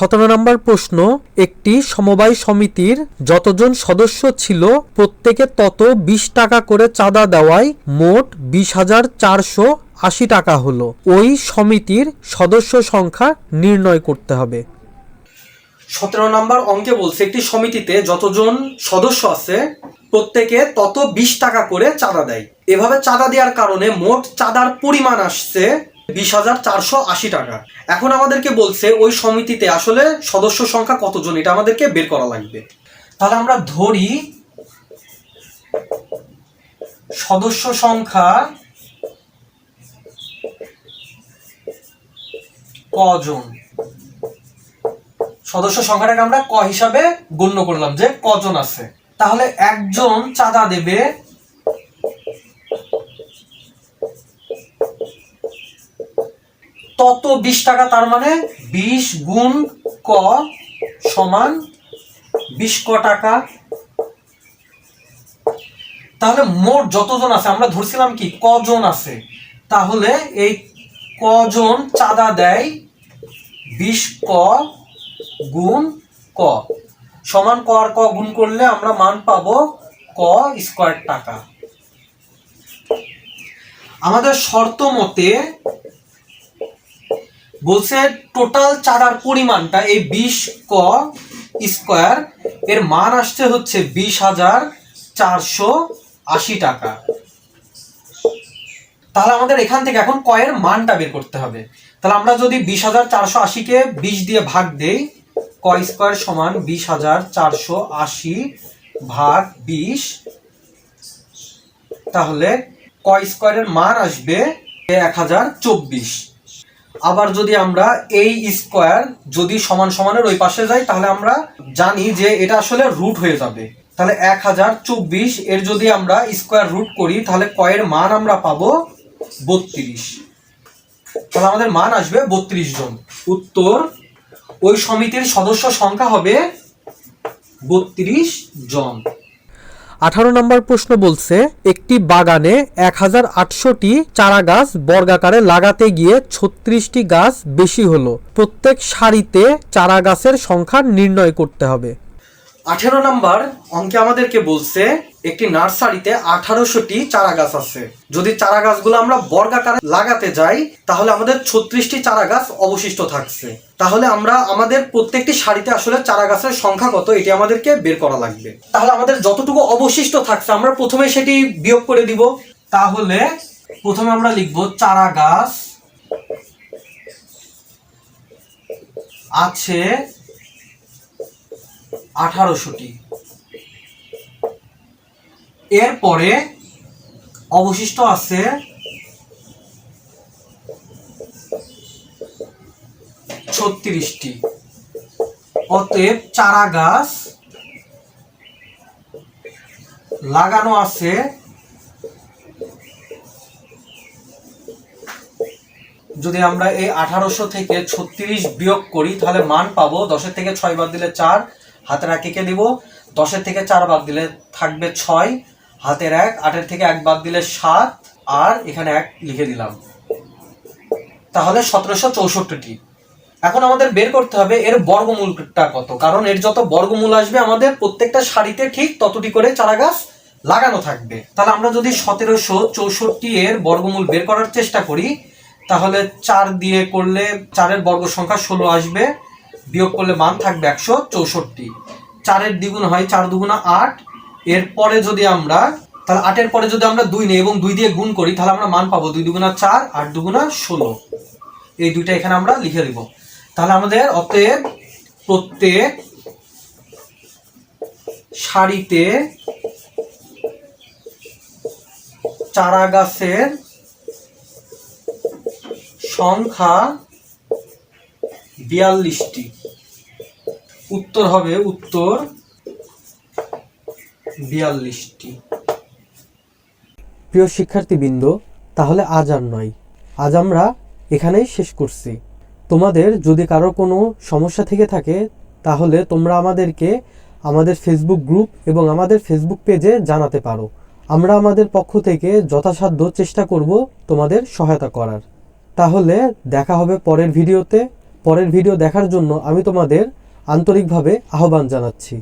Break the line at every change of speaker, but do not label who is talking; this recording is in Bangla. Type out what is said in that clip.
সতেরো নম্বর প্রশ্ন, একটি সমবায় সমিতির যতজন সদস্য ছিল, প্রত্যেকে তত বিশ টাকা করে চাঁদা দেওয়ায় মোট বিশ হাজার চারশো আশি টাকা হলো। ওই সমিতির সদস্য সংখ্যা নির্ণয় করতে হবে।
সতেরো নম্বর অঙ্কে বলছে, একটি সমিতিতে যতজন সদস্য আছে, প্রত্যেকে তত বিশ টাকা করে চাঁদা দেয়। এভাবে চাঁদা দেওয়ার কারণে মোট চাঁদার পরিমাণ আসছে বিশ হাজার চারশো আশি টাকা। এখন আমাদেরকে বলছে ওই সমিতিতে আসলে সদস্য সংখ্যা কতজন, এটা আমাদেরকে বের করা লাগবে। তাহলে আমরা ধরি সদস্য সংখ্যা কজন? সদস্য সংখ্যাটাকে আমরা ক হিসাবে গণ্য করলাম যে কজন আছে। তাহলে একজন চাঁদা দেবে তত বিশ টাকা তার মানে বিশ গুণ ক সমান বিশ ক টাকা। তাহলে মোট যতজন আছে, আমরা ধরছিলাম কি, কজন আছে? তাহলে এই কজন চাঁদা দেয় বিশ ক গুণ ক। সমান ক আর ক গুণ করলে আমরা মান পাবো ক স্কোয়ার টাকা। আমাদের শর্ত মতে বলছে টোটাল চাঁদার পরিমাণটা এই বিশ ক স্কোয়ার এর মান আসছে হচ্ছে বিশ হাজার চারশো আশি টাকা। তাহলে আমাদের এখান থেকে এখন কয়ের মানটা বের করতে হবে। তাহলে আমরা যদি বিশ হাজার চারশো আশিকে বিশ দিয়ে ভাগ দেই, ক স্কোয়ার সমান বিশ হাজার চারশো আশি ভাগ বিশ, তাহলে ক স্কোয়ারের মান আসবে এক হাজার চব্বিশ। আবার যদি আমরা এই স্কোয়ার যদি সমান সমানের ওই পাশে যাই, তাহলে আমরা জানি যে এটা আসলে রুট হয়ে যাবে। তাহলে এক হাজার চব্বিশ এর যদি আমরা স্কোয়ার রুট করি, তাহলে কয়ের মান আমরা পাবো বত্রিশ। তাহলে আমাদের মান আসবে বত্রিশ জন। উত্তর, ওই সমিতির সদস্য সংখ্যা হবে বত্রিশ জন।
আঠারো নম্বর প্রশ্ন বলছে, একটি বাগানে এক হাজার আটশোটি চারা গাছ বর্গাকারে লাগাতে গিয়ে ছত্রিশটি গাছ বেশি হলো। প্রত্যেক সারিতে চারা গাছের সংখ্যা নির্ণয় করতে হবে।
আঠেরো নাম্বার অঙ্কে আমাদেরকে বলছে একটি নার্সারিতে আঠারোশোটি চারা গাছ আছে। যদি চারা গাছগুলো আমরা বর্গাকারে লাগাতে যাই, তাহলে আমাদের ছত্রিশটি চারা গাছ অবশিষ্ট থাকছে। তাহলে আমরা আমাদের প্রত্যেকটি সারিতে আসলে চারা গাছের সংখ্যা কত, এটি আমাদেরকে বের করা লাগবে। তাহলে আমাদের যতটুকু অবশিষ্ট থাকছে, আমরা প্রথমে সেটি বিয়োগ করে দিব। তাহলে প্রথমে আমরা লিখব চারা গাছ আছে আঠারোশোটি। এরপরে অবশিষ্ট আছে ছত্রিশটি। অতএব চারা গাছ লাগানো আছে যদি আমরা এই আঠারোশো থেকে ছত্রিশ বিয়োগ করি, তাহলে মান পাবো দশের থেকে ছয় বাদ দিলে চার হাতের এক একে দিব। দশের থেকে চার বাদ দিলে থাকবে ছয়, হাতের এক, আটের থেকে এক বাদ দিলে সাত, আর এখানে এক লিখে দিলাম। তাহলে সতেরোশো চৌষট্টিটি। এখন আমাদের বের করতে হবে এর বর্গমূলটা কত? কারণ এর যত বর্গমূল আসবে, আমাদের প্রত্যেকটা শাড়িতে ঠিক ততটি করে চারা গাছ লাগানো থাকবে। তাহলে আমরা যদি সতেরোশো চৌষট্টি এর বর্গমূল বের করার চেষ্টা করি, তাহলে চার দিয়ে করলে চারের বর্গ সংখ্যা ষোলো আসবে। বিয়োগ করলে মান থাকবে একশো চৌষট্টি। চারের দ্বিগুণ হয় চার দুগুণা আট। এরপরে যদি আমরা, তাহলে আটের পরে যদি আমরা দুই নিই এবং দুই দিয়ে গুণ করি, তাহলে আমরা মান পাবো দুই দুগুণা চার, আট দুগুণা ষোলো। এই দুইটা এখানে আমরা লিখে দিব। তাহলে আমাদের অতএব প্রত্যেক সারিতে চারা গাছের সংখ্যা বিয়াল্লিশটি। উত্তর হবে উত্তর বিয়াল্লিশটি।
প্রিয় শিক্ষার্থীবৃন্দ, তাহলে আজ আর নয়। আজ আমরা এখানেই শেষ করছি। তোমাদের যদি কারও কোনো সমস্যা থেকে থাকে, তাহলে তোমরা আমাদেরকে আমাদের ফেসবুক গ্রুপ এবং আমাদের ফেসবুক পেজে জানাতে পারো। আমরা আমাদের পক্ষ থেকে যথাসাধ্য চেষ্টা করব তোমাদের সহায়তা করার। তাহলে দেখা হবে পরের ভিডিওতে। পরের ভিডিও দেখার জন্য আমি তোমাদের আন্তরিকভাবে আহ্বান জানাচ্ছি।